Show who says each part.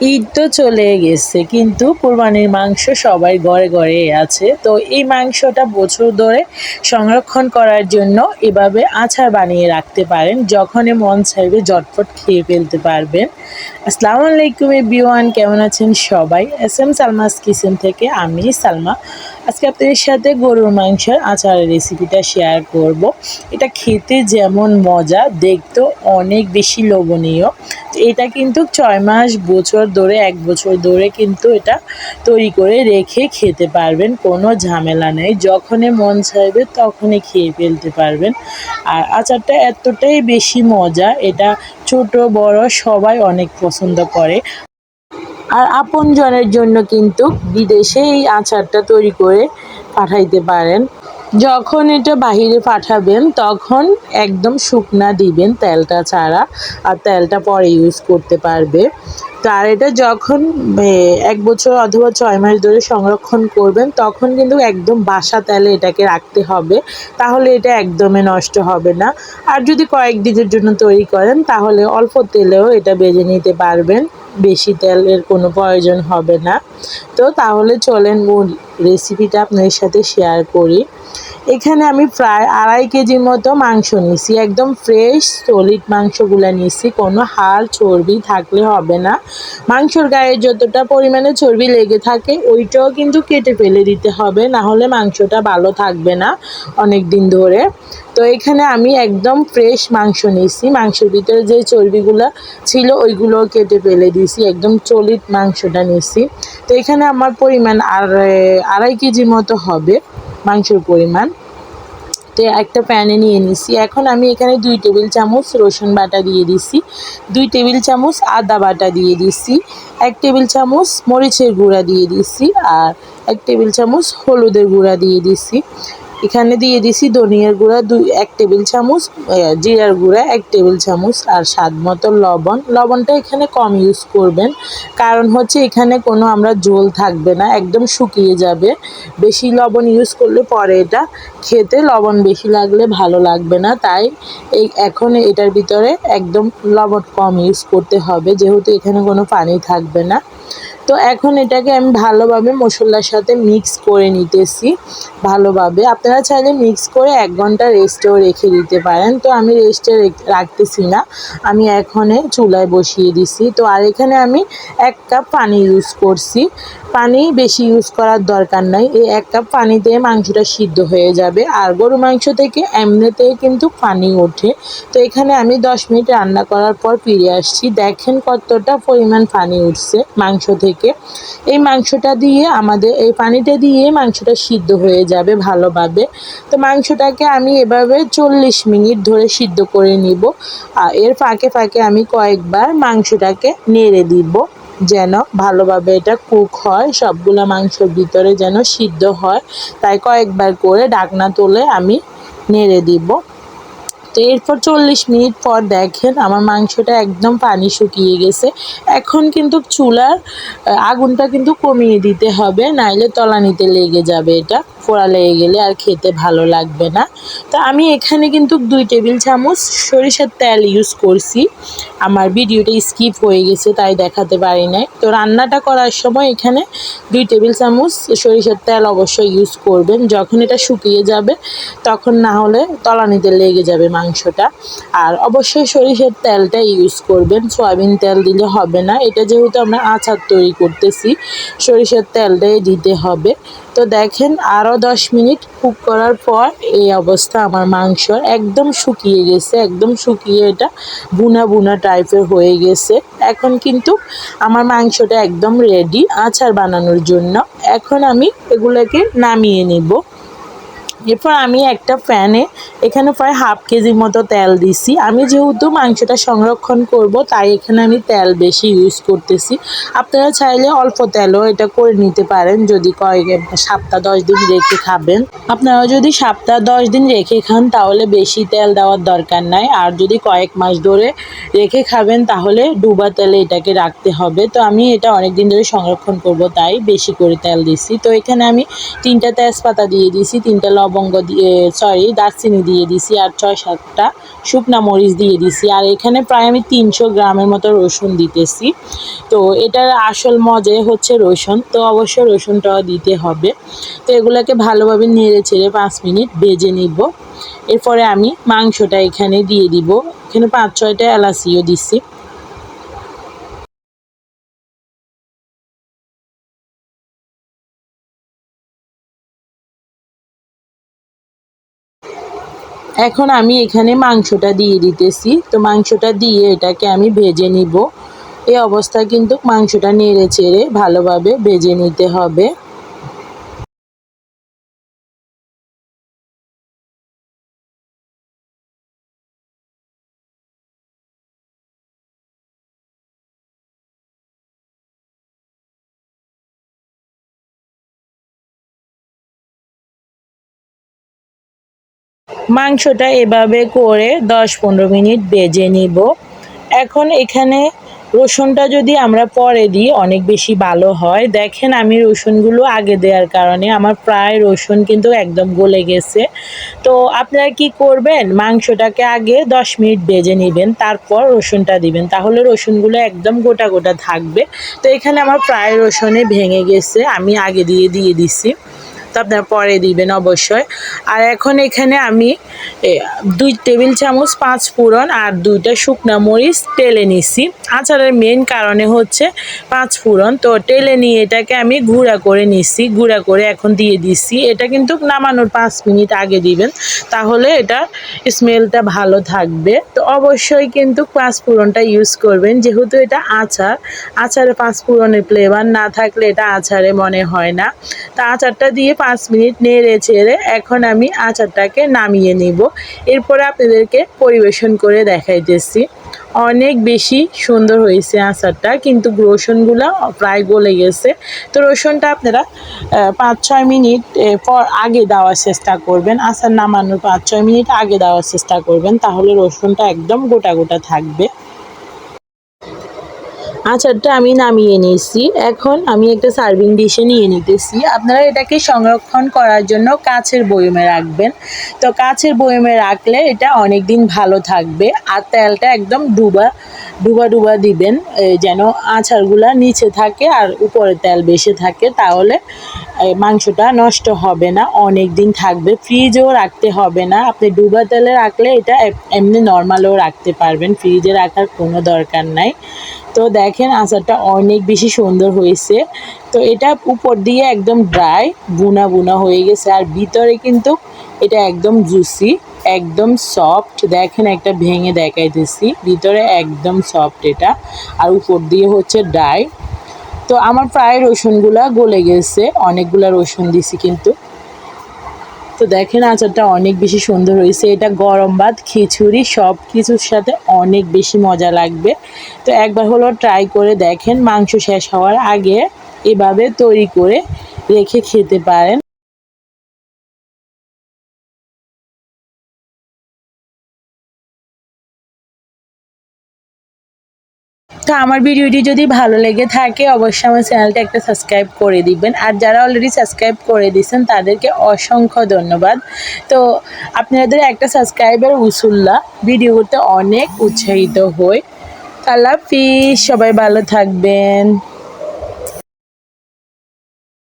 Speaker 1: ঈদ তো চলে গেছে, কিন্তু কোরবানির মাংস সবাই ঘরে ঘরে আছে। তো এই মাংসটা বছর ধরে সংরক্ষণ করার জন্য এভাবে আচার বানিয়ে রাখতে পারেন, যখনই মন চাইবে ঝটফট খেয়ে ফেলতে পারবেন। আসসালামু আলাইকুম বিওয়ান কেমন আছেন সবাই? এস এম সালমাস কিচেন থেকে আমি সালমা। আজকে আপনাদের সাথে গরুর মাংসের আচারের রেসিপিটা শেয়ার করব। এটা খেতে যেমন মজা, দেখতেও অনেক বেশি লোভনীয়। এটা কিন্তু ছয় মাস বছর ধরে, এক বছর ধরে কিন্তু এটা তৈরি করে রেখে খেতে পারবেন, কোনো ঝামেলা নেই। যখনই মন চাইবে তখনই খেয়ে ফেলতে পারবেন। আর আচারটা এতটাই বেশি মজা, এটা ছোট, বড় সবাই অনেক পছন্দ করে। আর আপনজনের জন্য কিন্তু বিদেশে এই আচারটা তৈরি করে পাঠাইতে পারেন। যখন এটা বাহিরে পাঠাবেন, তখন একদম শুকনা দিবেন তেলটা ছাড়া আর তেলটা পরে ইউজ করতে পারবে। তো আর এটা যখন এক বছর অথবা ছয় মাস ধরে সংরক্ষণ করবেন, তখন কিন্তু একদম বাসা তেলে এটাকে রাখতে হবে। তাহলে এটা একদমই নষ্ট হবে না। আর যদি কয়েকদিনের জন্য তৈরি করেন, তাহলে অল্প তেলেও এটা বেজে নিতে পারবেন। বেশি তেলের কোনো প্রয়োজন হবে না। তো তাহলে চলেন মূল রেসিপিটা আপনাদের সাথে শেয়ার করি। এখানে আমি প্রায় আড়াই কেজির মতো মাংস নিছি। একদম ফ্রেশ সলিড মাংসগুলো নিছি। কোনো হাড়, চর্বি থাকলে হবে না। মাংসর গায়ে যতটা পরিমাণে চর্বি লেগে থাকে, ওইটাও কিন্তু কেটে ফেলে দিতে হবে। না হলে মাংসটা ভালো থাকবে না অনেক দিন ধরে। তো এখানে আমি একদম ফ্রেশ মাংস নিছি। মাংসের ভিতরে যে চর্বিগুলো ছিল ওইগুলো কেটে ফেলে দিয়েছি একদম চলিত মাংসটা নিছি। তো এখানে আমার পরিমাণ আর আড়াই কেজির মতো হবে। মাংসের পরিমাণ। তো একটা প্যানে নিয়ে নিছি। এখন আমি এখানে দুই টেবিল চামচ রসুন বাটা দিয়ে দিছি। দুই টেবিল চামচ আদা বাটা দিয়ে দিছি। এক টেবিল চামচ মরিচের গুঁড়া দিয়ে দিছি। আর এক টেবিল চামচ হলুদের গুঁড়া দিয়ে দিছি। এখানে দিয়ে দিছি ধনিয়ার গুঁড়া দুই, এক টেবিল চামচ জিরার গুঁড়া এক টেবিল চামচ আর স্বাদ মতো লবণ। লবণটা এখানে কম ইউজ করবেন, কারণ হচ্ছে এখানে কোনো আমরা ঝোল থাকবে না, একদম শুকিয়ে যাবে। বেশি লবণ ইউজ করলে পরে এটা খেতে লবণ বেশি লাগলে ভালো লাগবে না, তাই এই এখন এটার ভিতরে একদম লবণ কম ইউজ করতে হবে, যেহেতু এখানে কোনো পানি থাকবে না। তো এখন এটাকে আমি ভালোভাবে মশলার সাথে মিক্স করে নিতেছি, ভালোভাবে। আপনারা চাইলে মিক্স করে এক ঘণ্টা রেস্টেও রেখে দিতে পারেন। তো আমি রেস্টে রাখতেছি না। আমি এখনে চুলায় বসিয়ে দিছি। তো আর এখানে আমি এক কাপ পানি ইউজ করছি। পানি বেশি ইউজ করার দরকার নাই। এই এক কাপ পানিতে মাংসটা সিদ্ধ হয়ে যাবে। আর গরু মাংস থেকে এমনিতেই কিন্তু পানি ওঠে। তো এখানে আমি দশ মিনিট রান্না করার পর ফিরে আসছি। দেখেন কতটা পরিমাণ পানি উঠছে মাংস থেকে। এই মাংসটা দিয়ে আমাদের, এই পানিটা দিয়ে মাংসটা সিদ্ধ হয়ে যাবে ভালোভাবে। তো মাংসটাকে আমি এভাবে চল্লিশ মিনিট ধরে সিদ্ধ করে নিব। আর এর ফাঁকে ফাঁকে আমি কয়েকবার মাংসটাকে নেড়ে দিব, যেন ভালোভাবে এটা কুক হয়, সবগুলো মাংসের ভিতরে যেন সিদ্ধ হয়। তাই কয়েকবার করে ডাকনা তুলে আমি নেড়ে দিব। তো এরপর চল্লিশ মিনিট পর দেখেন আমার মাংসটা একদম পানি শুকিয়ে গেছে। এখন কিন্তু চুলার, আগুনটা কিন্তু কমিয়ে দিতে হবে, নাইলে তলানিতে লেগে যাবে এটা। ফোড়া লেগে গেলে আর খেতে ভালো লাগবে না। তো আমি এখানে কিন্তু দুই টেবিল চামচ সরিষার তেল ইউজ করছি। আমার ভিডিওটা স্কিপ হয়ে গেছে, তাই দেখাতে পারি নাই। তো রান্নাটা করার সময় এখানে দুই টেবিল চামচ সরিষার তেল অবশ্যই ইউজ করবেন। যখন এটা শুকিয়ে যাবে, তখন না হলে তলানিতে লেগে যাবে মাংসটা। আর অবশ্যই সরিষার তেলটা ইউজ করবেন। সয়াবিন তেল দিলে হবে না। এটা যেহেতু আমরা আচার তৈরি করতেছি, সরিষার তেলটাই দিতে হবে। তো দেখেন আরও দশ মিনিট কুক করার পর এই অবস্থা আমার মাংস একদম শুকিয়ে গেছে, একদম শুকিয়ে এটা বুনা বুনা টাইপের হয়ে গেছে। এখন কিন্তু আমার মাংসটা একদম রেডি আচার বানানোর জন্য। এখন আমি এগুলোকে নামিয়ে নিব। এরপর আমি একটা প্যানে এখানে প্রায় হাফ কেজির মতো তেল দিছি। আমি যেহেতু মাংসটা সংরক্ষণ করব, তাই এখানে আমি তেল বেশি ইউজ করতেছি। আপনারা চাইলে অল্প তেলও এটা করে নিতে পারেন যদি কয়েক সপ্তাহ দশ দিন রেখে খাবেন। আপনারা যদি সপ্তাহ দশ দিন রেখে খান, তাহলে বেশি তেল দেওয়ার দরকার নাই। আর যদি কয়েক মাস ধরে রেখে খাবেন, তাহলে ডুবা তেলে এটাকে রাখতে হবে। তো আমি এটা অনেক দিন ধরে সংরক্ষণ করব, তাই বেশি করে তেল দিছি। তো এখানে আমি তিনটা তেজপাতা দিয়ে দিছি, তিনটা লবণ লবঙ্গ দিয়ে সরি দারচিনি দিয়ে দিছি আর ছয় সাতটা শুকনা মরিচ দিয়ে দিছি। আর এখানে প্রায় আমি তিনশো গ্রামের মতো রসুন দিতেছি। তো এটার আসল মজাই হচ্ছে রসুন। তো অবশ্যই রসুনটাও দিতে হবে। তো এগুলোকে ভালোভাবে নেড়ে ছেড়ে পাঁচ মিনিট ভেজে নিব। এরপরে আমি মাংসটা এখানে দিয়ে দিব। এখানে পাঁচ ছয়টা এলাচিও দিচ্ছি এখন আমি এখানে মাংসটা দিয়ে দিতেছি। তো মাংসটা দিয়ে এটাকে আমি ভেজে নিব। এই অবস্থায় কিন্তু মাংসটা নেড়ে চেড়ে ভালোভাবে ভেজে নিতে হবে। মাংসটা এভাবে করে দশ পনেরো মিনিট বেজে নিব। এখন এখানে রসুনটা যদি আমরা পরে দিই, অনেক বেশি ভালো হয়। দেখেন আমি রসুনগুলো আগে দেওয়ার কারণে আমার প্রায় রসুন কিন্তু একদম গলে গেছে। তো আপনারা কি করবেন, মাংসটাকে আগে দশ মিনিট বেজে নেবেন, তারপর রসুনটা দিবেন। তাহলে রসুনগুলো একদম গোটা গোটা থাকবে। তো এখানে আমার প্রায় রসুনে ভেঙে গেছে, আমি আগে দিয়ে দিয়ে দিছি। আপনারা পরে দিবেন অবশ্যই। আর এখন এখানে আমি দুই টেবিল চামচ পাঁচ ফোড়ন আর দুইটা শুকনা মরিচ টেলে নিছি। আচারের মেন কারণে হচ্ছে পাঁচ ফোড়ন। তো টেলে নিয়ে এটাকে আমি গুঁড়া করে নিছি, গুঁড়া করে এখন দিয়ে দিছি। এটা কিন্তু নামানোর পাঁচ মিনিট আগে দিবেন, তাহলে এটা স্মেলটা ভালো থাকবে। তো অবশ্যই কিন্তু পাঁচ ফোড়নটা ইউজ করবেন। যেহেতু এটা আচার, আচারে পাঁচ ফোড়নের ফ্লেভার না থাকলে এটা আচারে মনে হয় না। তা আচারটা দিয়ে পাঁচ মিনিট নেড়ে ছেড়ে এখন আমি আচারটাকে নামিয়ে নিব। এরপরে আপনাদেরকে পরিবেশন করে দেখাইতেছি। অনেক বেশি সুন্দর হয়েছে আচারটা, কিন্তু রসুনগুলো প্রায় গলে গেছে। তো রসুনটা আপনারা পাঁচ ছয় মিনিট পর আগে দেওয়ার চেষ্টা করবেন। আচার নামানোর পাঁচ ছয় মিনিট আগে দেওয়ার চেষ্টা করবেন, তাহলে রসুনটা একদম গোটা গোটা থাকবে। আচারটা আমি নামিয়ে নিয়েছি। এখন আমি একটা সার্ভিং ডিশে নিয়ে নিতেছি। আপনারা এটাকে সংরক্ষণ করার জন্য কাছের বয়মে রাখবেন। তো কাছের বয়মে রাখলে এটা অনেক দিন ভালো থাকবে। আর তেলটা একদম ডুবা ডুবা ডুবা দিবেন। যেন আচারগুলা নিচে থাকে আর উপরে তেল বেশি থাকে, তাহলে মাংসটা নষ্ট হবে না অনেক দিন থাকবে। ফ্রিজেও রাখতে হবে না। আপনি ডুবা তেলে রাখলে এটা এমনি নর্মালও রাখতে পারবেন। ফ্রিজে রাখার কোনো দরকার নাই। তো দেখেন আচারটা অনেক বেশি সুন্দর হয়েছে। তো এটা উপর দিয়ে একদম ড্রাই বুনা বুনা হয়ে গেছে। আর ভিতরে কিন্তু এটা একদম জুসি একদম সফট দেখেন একটা ভেঙে দেখাইতেছি। ভিতরে একদম সফট এটা। আর উপর দিয়ে হচ্ছে ড্রাই তো আমার প্রায় রসুনগুলা গলে গেছে, অনেকগুলা রসুন দিছি কিন্তু। তো দেখেন আচারটা অনেক বেশি সুন্দর হয়েছে, এটা গরম ভাত, খিচুড়ি সব কিছুর সাথে অনেক বেশি মজা লাগবে। তো একবার হলো ট্রাই করে দেখেন, মাংস শেষ হওয়ার আগে এভাবে তৈরি করে রেখে খেতে পারেন। তো আমার ভিডিওটি যদি ভালো লেগে থাকে, অবশ্যই আমার চ্যানেলটা একটা সাবস্ক্রাইব করে দিবেন। আর যারা অলরেডি সাবস্ক্রাইব করে দিয়েছেন, তাদেরকে অসংখ্য ধন্যবাদ। তো আপনাদের একটা সাবস্ক্রাইবার উসুল্লা ভিডিও করতে অনেক উৎসাহিত হই। আল্লাহ হাফিজ, সবাই ভালো থাকবেন।